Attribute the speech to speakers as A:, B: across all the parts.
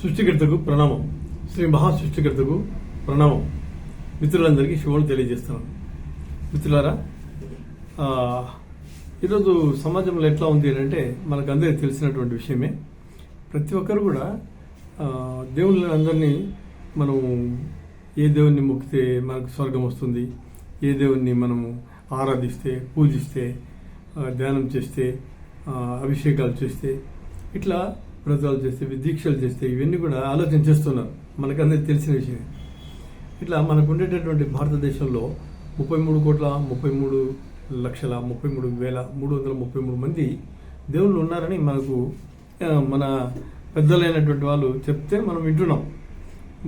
A: సృష్టికర్తకు ప్రణామం. శ్రీ మహా సృష్టికర్తకు ప్రణామం. మిత్రులందరికీ శుభములు తెలియజేస్తున్నాను. మిత్రులారా ఈరోజు సమాజంలో ఎట్లా ఉంది అంటే మనకు అందరికీ తెలిసినటువంటి విషయమే. ప్రతి ఒక్కరు కూడా దేవుళ్ళని అందరినీ మనం ఏ దేవుణ్ణి మొక్కితే మనకు స్వర్గం వస్తుంది ఏ దేవుణ్ణి మనము ఆరాధిస్తే పూజిస్తే ధ్యానం చేస్తే అభిషేకాలు చేస్తే ఇట్లా వ్రతాలు చేస్తే దీక్షలు చేస్తే ఇవన్నీ కూడా ఆలోచన చేస్తున్నారు. మనకందరికి తెలిసిన విషయం ఇట్లా మనకు ఉండేటటువంటి భారతదేశంలో ముప్పై మూడు కోట్ల ముప్పై మూడు లక్షల ముప్పై మూడు వేల మూడు వందల ముప్పై మూడు మంది దేవుళ్ళు ఉన్నారని మనకు మన పెద్దలైనటువంటి వాళ్ళు చెప్తే మనం వింటున్నాం.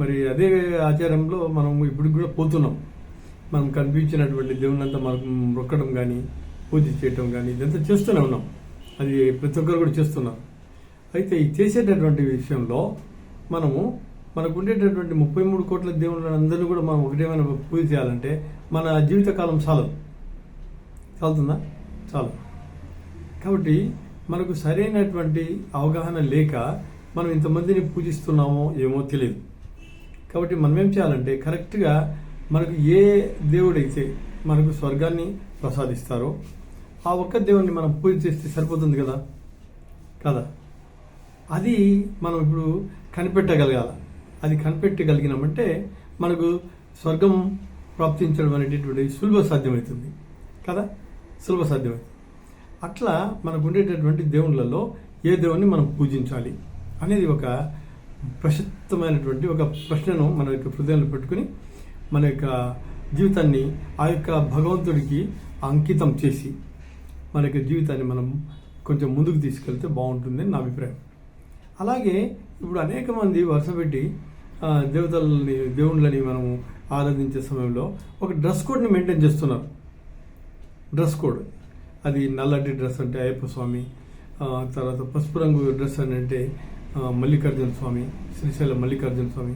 A: మరి అదే ఆచారంలో మనం ఇప్పుడు కూడా పోతున్నాం. మనం కనిపించినటువంటి దేవుళ్ళంతా మనకు మొక్కడం కానీ పూజ చేయటం కానీ ఇదంతా చేస్తూనే ఉన్నాం. అది ప్రతి ఒక్కరు కూడా చేస్తున్నాం అయితే ఈ చేసేటటువంటి విషయంలో మనము మనకు ఉండేటటువంటి ముప్పై మూడు కోట్ల దేవుళ్ళని అందరినీ కూడా మనం ఒకటేమైనా పూజ చేయాలంటే మన జీవితకాలం చాలదు. చాలుతుందా? చాలు. కాబట్టి మనకు సరైనటువంటి అవగాహన లేక మనం ఇంతమందిని పూజిస్తున్నామో ఏమో తెలియదు. కాబట్టి మనం ఏం చేయాలంటే కరెక్ట్గా మనకు ఏ దేవుడైతే మనకు స్వర్గాన్ని ప్రసాదిస్తారో ఆ ఒక్క దేవుణ్ణి మనం పూజ చేస్తే సరిపోతుంది కదా? కదా? అది మనం ఇప్పుడు కనిపెట్టగలగాల. అది కనిపెట్టగలిగినామంటే మనకు స్వర్గం ప్రాప్తించడం అనేటటువంటి సులభ సాధ్యమవుతుంది కదా? సులభ సాధ్యమవుతుంది అట్లా మనకు ఉండేటటువంటి దేవుళ్ళలో ఏ దేవుణ్ణి మనం పూజించాలి అనేది ఒక ప్రసిద్ధమైనటువంటి ఒక ప్రశ్నను మన యొక్క హృదయంలో పెట్టుకుని మన యొక్క జీవితాన్ని ఆ యొక్క భగవంతుడికి అంకితం చేసి మన యొక్క జీవితాన్ని మనం కొంచెం ముందుకు తీసుకెళ్తే బాగుంటుందని నా అభిప్రాయం. అలాగే ఇప్పుడు అనేక మంది వరుస పెట్టి దేవతలని దేవుళ్ళని మనం ఆరాధించే సమయంలో ఒక డ్రెస్ కోడ్ని మెయింటైన్ చేస్తున్నారు. Dress code. అది నల్లటి డ్రెస్ అంటే అయ్యప్ప స్వామి తర్వాత పసుపు రంగు డ్రెస్ అని అంటే మల్లికార్జున స్వామి శ్రీశైలం మల్లికార్జున స్వామి.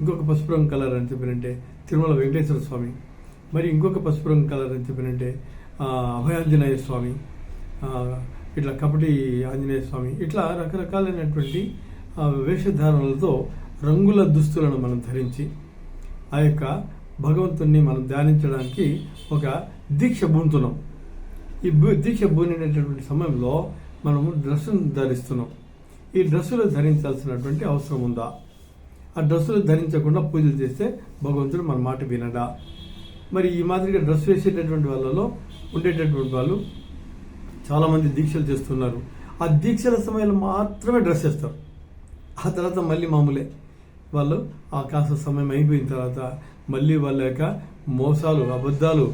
A: ఇంకొక పసుపు రంగు కలర్ అని చెప్పినంటే తిరుమల వెంకటేశ్వర స్వామి. మరి ఇంకొక పసుపు రంగు కలర్ అని చెప్పినంటే అభయాంజనేయ స్వామి. ఇట్లా కపటి ఆంజనేయ స్వామి ఇట్లా రకరకాలైనటువంటి వేషధారణలతో రంగుల దుస్తులను మనం ధరించి ఆ యొక్క భగవంతుణ్ణి మనం ధ్యానించడానికి ఒక దీక్ష బూనుతున్నాం. ఈ దీక్ష బూనినటువంటి సమయంలో మనము డ్రెస్సును ధరిస్తున్నాం. ఈ డ్రెస్సులు ధరించాల్సినటువంటి అవసరం ఉందా? ఆ డ్రెస్సులు ధరించకుండా పూజలు చేస్తే భగవంతుడు మన మాట వినడా? మరి ఈ మాదిరిగా డ్రెస్ వేసేటటువంటి వాళ్ళలో ఉండేటటువంటి వాళ్ళు చాలామంది దీక్షలు చేస్తున్నారు. ఆ దీక్షల సమయంలో మాత్రమే డ్రెస్ వేస్తారు. ఆ తర్వాత మళ్ళీ మామూలే. వాళ్ళు ఆ కాస్త సమయం అయిపోయిన తర్వాత మళ్ళీ వాళ్ళ యొక్క మోసాలు అబద్ధాలు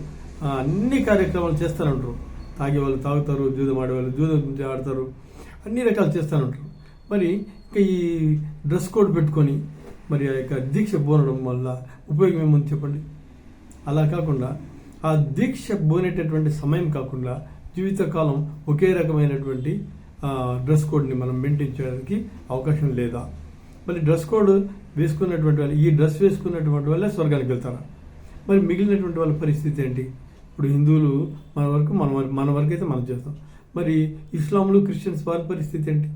A: అన్ని కార్యక్రమాలు చేస్తారంటారు ఉంటారు. తాగే వాళ్ళు తాగుతారు జూదం ఆడేవాళ్ళు జూదం ఆడతారు. అన్ని రకాలు చేస్తారంటారు ఉంటారు. మరి ఇంకా ఈ డ్రెస్ కోడ్ పెట్టుకొని మరి ఆ యొక్క దీక్ష బోనడం వల్ల ఉపయోగం ఏముంది చెప్పండి? అలా కాకుండా ఆ దీక్ష బోనేటటువంటి సమయం కాకుండా జీవితకాలం ఒకే రకమైనటువంటి డ్రెస్ కోడ్ని మనం మెయింటైన్ చేయడానికి అవకాశం లేదా? మరి డ్రెస్ కోడ్ వేసుకున్నటువంటి వాళ్ళు ఈ డ్రెస్ వేసుకున్నటువంటి వాళ్ళే స్వర్గానికి వెళ్తారా? మరి మిగిలినటువంటి వాళ్ళ పరిస్థితి ఏంటి? ఇప్పుడు హిందువులు మన వరకు మన మన వరకు అయితే మనం చేస్తాం. మరి ఇస్లాంలు క్రిస్టియన్స్ వారి పరిస్థితి ఏంటి?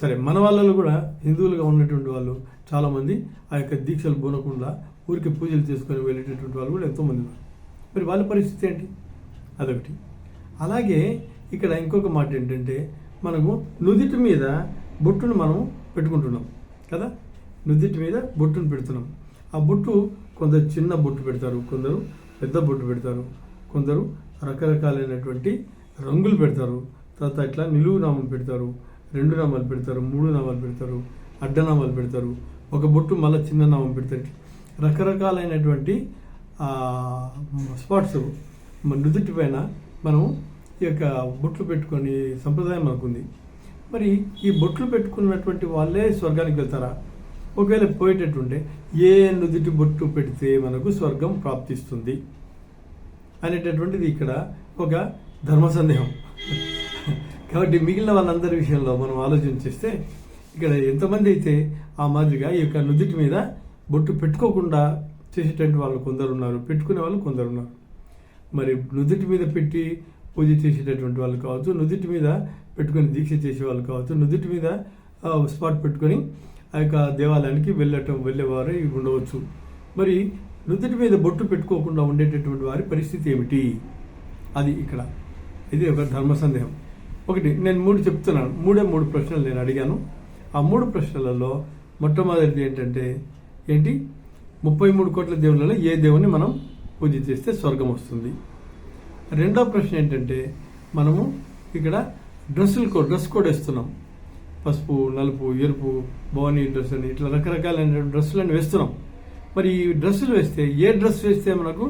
A: సరే మన వాళ్ళలో కూడా హిందువులుగా ఉన్నటువంటి వాళ్ళు చాలామంది ఆ యొక్క దీక్షలు పోనకుండా ఊరికి పూజలు చేసుకొని వెళ్ళేటటువంటి వాళ్ళు కూడా ఎంతోమంది ఉన్నారు. మరి వాళ్ళ పరిస్థితి ఏంటి? అదొకటి. అలాగే ఇక్కడ ఇంకొక మాట ఏంటంటే మనము నుదిటి మీద బొట్టును మనం పెట్టుకుంటున్నాం కదా? నుదిటి మీద బొట్టును పెడుతున్నాం. ఆ బొట్టు కొందరు చిన్న బొట్టు పెడతారు కొందరు పెద్ద బొట్టు పెడతారు కొందరు రకరకాలైనటువంటి రంగులు పెడతారు. తర్వాత ఇట్లా నిలువు నామాలు పెడతారు రెండు నామాలు పెడతారు మూడు నామాలు పెడతారు అడ్డనామాలు పెడతారు. ఒక బొట్టు మళ్ళీ చిన్న నామం పెడతారు. రకరకాలైనటువంటి స్పాట్స్ నుదుటి పైన మనం ఈ యొక్క బొట్లు పెట్టుకొని సంప్రదాయం మనకుంది. మరి ఈ బొట్లు పెట్టుకున్నటువంటి వాళ్ళే స్వర్గానికి వెళ్తారా? ఒకవేళ పోయేటట్టుంటే ఏ నుదుటి బొట్టు పెడితే మనకు స్వర్గం ప్రాప్తిస్తుంది? అనేటటువంటిది ఇక్కడ ఒక ధర్మ సందేహం. కాబట్టి మిగిలిన వాళ్ళందరి విషయంలో మనం ఆలోచన చేస్తే ఇక్కడ ఎంతమంది అయితే ఆ మాదిరిగా ఈ యొక్క నుదుటి మీద బొట్టు పెట్టుకోకుండా చేసేటువంటి వాళ్ళు కొందరు ఉన్నారు పెట్టుకునే వాళ్ళు కొందరు ఉన్నారు. మరి నుదుటి మీద పెట్టి పూజ చేసేటటువంటి వాళ్ళు కావచ్చు నుదుటి మీద పెట్టుకొని దీక్ష చేసే వాళ్ళు కావచ్చు నుదుటి మీద స్పాట్ పెట్టుకొని ఆ యొక్క దేవాలయానికి వెళ్ళటం వెళ్ళేవారు ఉండవచ్చు. మరి నుదుటి మీద బొట్టు పెట్టుకోకుండా ఉండేటటువంటి వారి పరిస్థితి ఏమిటి? అది ఇక్కడ. ఇది ఒక ధర్మ సందేహం. ఒకటి నేను మూడు చెప్తున్నాను. మూడే మూడు ప్రశ్నలు నేను అడిగాను. ఆ మూడు ప్రశ్నలలో మొట్టమొదటిది ఏంటంటే ఏంటి? ముప్పై మూడు కోట్ల దేవుళ్ళలో ఏ దేవుని మనం పూజ చేస్తే స్వర్గం వస్తుంది? రెండో ప్రశ్న ఏంటంటే మనము ఇక్కడ డ్రెస్సులు కోడ్ డ్రెస్ కోడ్ వేస్తున్నాం. పసుపు నలుపు ఎరుపు భవానీ డ్రెస్ అని ఇట్లా రకరకాలైన డ్రెస్సులను వేస్తున్నాం. మరి ఈ డ్రెస్సులు వేస్తే ఏ డ్రెస్ వేస్తే మనకు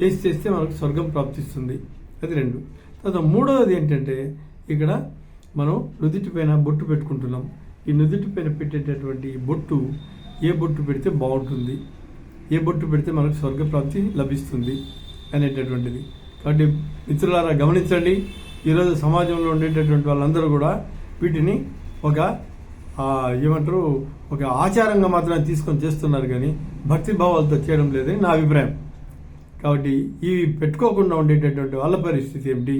A: వేసి చేస్తే మనకు స్వర్గం ప్రాప్తిస్తుంది? అది రెండు. తర్వాత మూడవది ఏంటంటే ఇక్కడ మనం నుదుటి పైన బొట్టు పెట్టుకుంటున్నాం. ఈ నుదుటి పైన పెట్టేటటువంటి బొట్టు ఏ బొట్టు పెడితే బాగుంటుంది? ఏ బొట్టు పెడితే మనకు స్వర్గప్రాప్తి లభిస్తుంది అనేటటువంటిది. కాబట్టి మిత్రులారా గమనించండి ఈరోజు సమాజంలో ఉండేటటువంటి వాళ్ళందరూ కూడా వీటిని ఒక ఏమంటారు ఒక ఆచారంగా మాత్రమే తీసుకొని చేస్తున్నారు కానీ భక్తి భావాలతో చేయడం లేదని నా అభిప్రాయం. కాబట్టి ఇవి పెట్టుకోకుండా ఉండేటటువంటి వాళ్ళ పరిస్థితి ఏమిటి?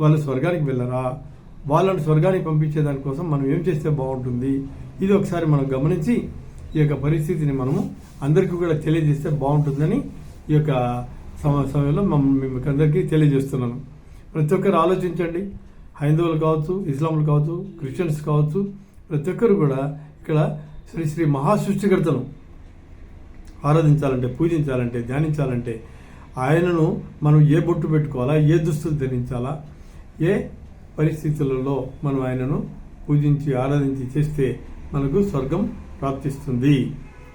A: వాళ్ళు స్వర్గానికి వెళ్ళరా? వాళ్ళని స్వర్గానికి పంపించే దానికోసం మనం ఏం చేస్తే బాగుంటుంది? ఇది ఒకసారి మనం గమనించి ఈ యొక్క పరిస్థితిని మనము అందరికీ కూడా తెలియజేస్తే బాగుంటుందని ఈ యొక్క సమయంలో మమ్- మీకు అందరికీ తెలియజేస్తున్నాను. ప్రతి ఒక్కరు ఆలోచించండి. హైందవులు కావచ్చు ఇస్లాంలు కావచ్చు క్రిస్టియన్స్ కావచ్చు ప్రతి ఒక్కరు కూడా ఇక్కడ శ్రీ శ్రీ మహాసృష్టికర్తను ఆరాధించాలంటే పూజించాలంటే ధ్యానించాలంటే ఆయనను మనం ఏ బొట్టు పెట్టుకోవాలా ఏ దుస్తులు ధరించాలా ఏ పరిస్థితులలో మనం ఆయనను పూజించి ఆరాధించి చేస్తే మనకు స్వర్గం ప్రాప్తిస్తుంది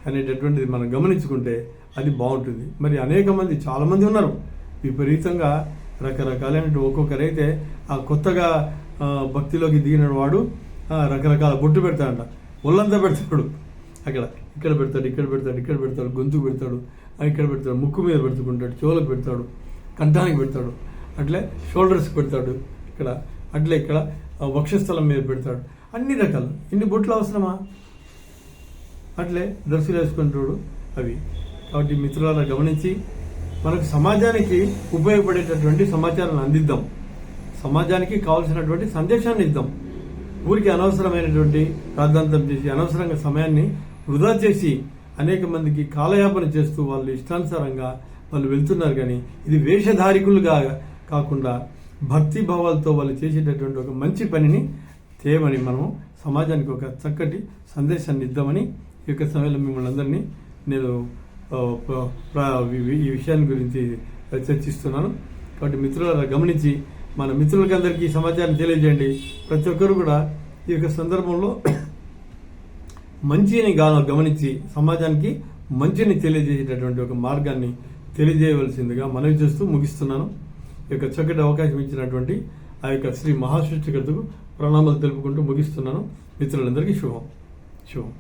A: అనేటటువంటిది మనం గమనించుకుంటే అది బాగుంటుంది. మరి అనేక మంది చాలామంది ఉన్నారు. విపరీతంగా రకరకాలైనటువంటి ఒక్కొక్కరైతే ఆ కొత్తగా భక్తిలోకి దిగిన వాడు రకరకాల బొట్టు పెడతాడంట. ఒళ్ళంతా పెడతాడు. అక్కడ ఇక్కడ పెడతాడు ఇక్కడ పెడతాడు ఇక్కడ పెడతాడు గొంతుకు పెడతాడు ఇక్కడ పెడతాడు ముక్కు మీద పెడుతుకుంటాడు చెవులకు పెడతాడు కంఠానికి పెడతాడు అట్లే షోల్డర్స్ పెడతాడు ఇక్కడ అట్లే ఇక్కడ వక్షస్థలం మీద పెడతాడు. అన్ని రకాలు. ఇన్ని బొట్లు అవసరమా? అట్లే డ్రెస్సులు వేసుకుంటాడు అవి. కాబట్టి మిత్రులారా గమనించి మనకు సమాజానికి ఉపయోగపడేటటువంటి సమాచారాన్ని అందిద్దాం. సమాజానికి కావాల్సినటువంటి సందేశాన్ని ఇద్దాం. ఊరికి అనవసరమైనటువంటి ప్రార్థాంతం చేసి అనవసరంగా సమయాన్ని వృధా చేసి అనేక మందికి కాలయాపన చేస్తూ వాళ్ళు ఇష్టానుసారంగా వాళ్ళు వెళ్తున్నారు కానీ ఇది వేషధారికులుగా కాకుండా భక్తి భావాలతో వాళ్ళు చేసేటటువంటి ఒక మంచి పనిని చేయమని మనం సమాజానికి ఒక చక్కటి సందేశాన్ని ఇద్దామని ఈ యొక్క సమయంలో మిమ్మల్ని అందరినీ నేను ఈ- విషయాన్ని గురించి చర్చిస్తున్నాను. కాబట్టి మిత్రుల గమనించి మన మిత్రులకి అందరికీ సమాచారం తెలియజేయండి. ప్రతి ఒక్కరు కూడా ఈ యొక్క సందర్భంలో మంచిని గాను గమనించి సమాజానికి మంచిని తెలియజేసేటటువంటి ఒక మార్గాన్ని తెలియజేయవలసిందిగా మనవి చేస్తూ ముగిస్తున్నాను. ఈ యొక్క చక్కటి అవకాశం ఇచ్చినటువంటి ఆ యొక్క శ్రీ మహాసృష్టికర్తకు ప్రణామాలు తెలుపుకుంటూ ముగిస్తున్నాను. మిత్రులందరికీ శుభం. శుభం.